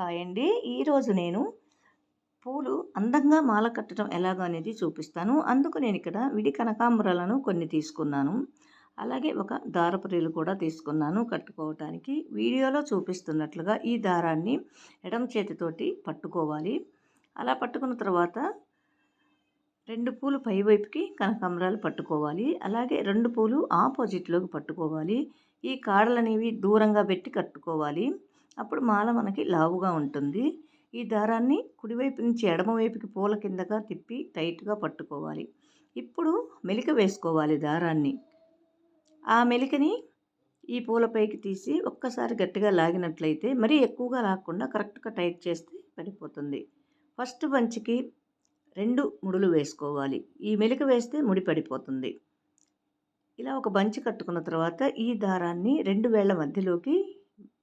Hi అండి ఈరోజు నేను పూలు అందంగా మాల కట్టడం ఎలాగో అనేది చూపిస్తాను. అందుకు నేను ఇక్కడ విడి కనకాంబరాలను కొన్ని తీసుకున్నాను. అలాగే ఒక దారపురీలు కూడా తీసుకున్నాను కట్టుకోవటానికి. వీడియోలో చూపిస్తున్నట్లుగా ఈ దారాన్ని ఎడమ చేతితోటి పట్టుకోవాలి. అలా పట్టుకున్న తర్వాత రెండు పూలు పైవైపుకి కనకాంబరాలు పట్టుకోవాలి. అలాగే రెండు పూలు ఆపోజిట్లోకి పట్టుకోవాలి. ఈ కాడలనేవి దూరంగా పెట్టి కట్టుకోవాలి. అప్పుడు మాల మనకి లావుగా ఉంటుంది. ఈ దారాన్ని కుడివైపు నుంచి ఎడమవైపుకి పూల కిందగా తిప్పి టైట్గా పట్టుకోవాలి. ఇప్పుడు మెలిక వేసుకోవాలి దారాన్ని. ఆ మెలికని ఈ పూలపైకి తీసి ఒక్కసారి గట్టిగా లాగినట్లయితే మరీ ఎక్కువగా లాగకుండా కరెక్ట్గా టైట్ చేస్తే పడిపోతుంది. ఫస్ట్ బంచికి రెండు ముడులు వేసుకోవాలి. ఈ మెలిక వేస్తే ముడి పడిపోతుంది. ఇలా ఒక బంచి కట్టుకున్న తర్వాత ఈ దారాన్ని రెండు వేళ్ళ మధ్యలోకి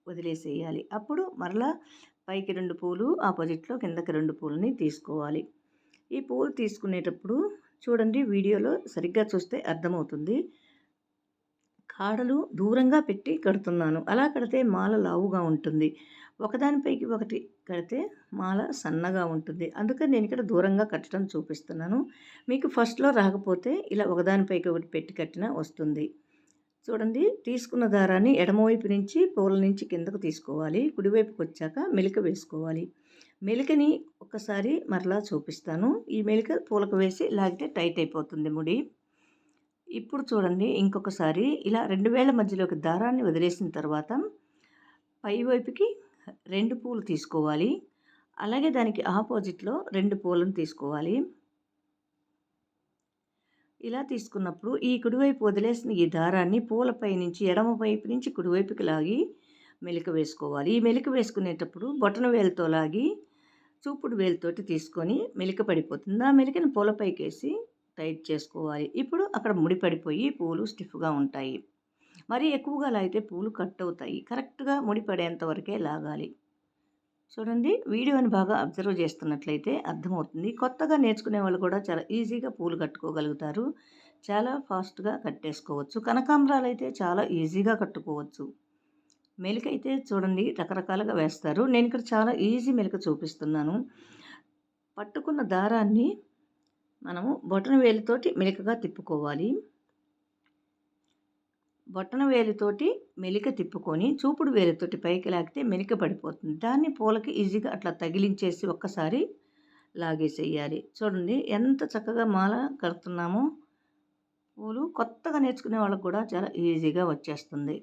వదిలేసేయాలి. అప్పుడు మరలా పైకి రెండు పూలు ఆపోజిట్లో కిందకి రెండు పూలని తీసుకోవాలి. ఈ పూలు తీసుకునేటప్పుడు చూడండి వీడియోలో సరిగ్గా చూస్తే అర్థమవుతుంది. కాడలు దూరంగా పెట్టి కడుతున్నాను. అలా కడితే మాల లావుగా ఉంటుంది. ఒకదానిపైకి ఒకటి కడితే మాల సన్నగా ఉంటుంది. అందుకని నేను ఇక్కడ దూరంగా కట్టడం చూపిస్తున్నాను. మీకు ఫస్ట్లో రాకపోతే ఇలా ఒకదానిపైకి ఒకటి పెట్టి కట్టినా వస్తుంది. చూడండి తీసుకున్న దారాన్ని ఎడమవైపు నుంచి పూల నుంచి కిందకు తీసుకోవాలి. కుడివైపుకి వచ్చాక మెలిక వేసుకోవాలి. మెలికని ఒకసారి మరలా చూపిస్తాను. ఈ మెలిక పూలకు వేసి లాగితే టైట్ అయిపోతుంది ముడి. ఇప్పుడు చూడండి ఇంకొకసారి ఇలా రెండు వేల మధ్యలోకి దారాన్ని వదిలేసిన తర్వాత పైవైపుకి రెండు పూలు తీసుకోవాలి. అలాగే దానికి ఆపోజిట్లో రెండు పూలను తీసుకోవాలి. ఇలా తీసుకున్నప్పుడు ఈ కుడివైపు వదిలేసిన ఈ దారాన్ని పూలపై నుంచి ఎడమ వైపు నుంచి కుడివైపుకి లాగి మెలిక వేసుకోవాలి. ఈ మెలిక వేసుకునేటప్పుడు బొటన వేలుతో లాగి చూపుడు వేలుతోటి తీసుకొని మెలిక పడిపోతుంది. ఆ మెలికని పూలపైకి వేసి టైట్ చేసుకోవాలి. ఇప్పుడు అక్కడ ముడి పడిపోయి పూలు స్టిఫ్గా ఉంటాయి. మరీ ఎక్కువగా లాగితే పూలు కట్ అవుతాయి. కరెక్ట్గా ముడి పడేంత వరకే లాగాలి. చూడండి వీడియోని బాగా అబ్జర్వ్ చేస్తున్నట్లయితే అర్థమవుతుంది. కొత్తగా నేర్చుకునే వాళ్ళు కూడా చాలా ఈజీగా పూలు కట్టుకోగలుగుతారు. చాలా ఫాస్ట్గా కట్టేసుకోవచ్చు. కనకాంబరాలు అయితే చాలా ఈజీగా కట్టుకోవచ్చు. మెలికైతే చూడండి రకరకాలుగా వేస్తారు. నేను ఇక్కడ చాలా ఈజీ మెలిక చూపిస్తున్నాను. పట్టుకున్న దారాన్ని మనము బొటన వేలితోటి మెలికగా తిప్పుకోవాలి. బొట్టన వేలితోటి మెలిక తిప్పుకొని చూపుడు వేలితోటి పైకి లాగితే మెలిక పడిపోతుంది. దాన్ని పూలకి ఈజీగా అట్లా తగిలించేసి ఒక్కసారి లాగేసేయాలి. చూడండి ఎంత చక్కగా మాల కడుతున్నామో. పూలు కొత్తగా నేర్చుకునే వాళ్ళకు కూడా చాలా ఈజీగా వచ్చేస్తుంది.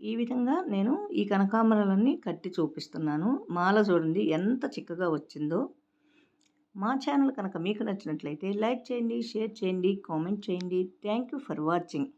ఈ విధంగా నేను ఈ కనకాంబరాలన్నీ కట్టి చూపిస్తున్నాను. మాల చూడండి ఎంత చిక్కగా వచ్చిందో. మా ఛానల్ కనుక మీకు నచ్చినట్లయితే లైక్ చేయండి షేర్ చేయండి కామెంట్ చేయండి. Thank you for watching.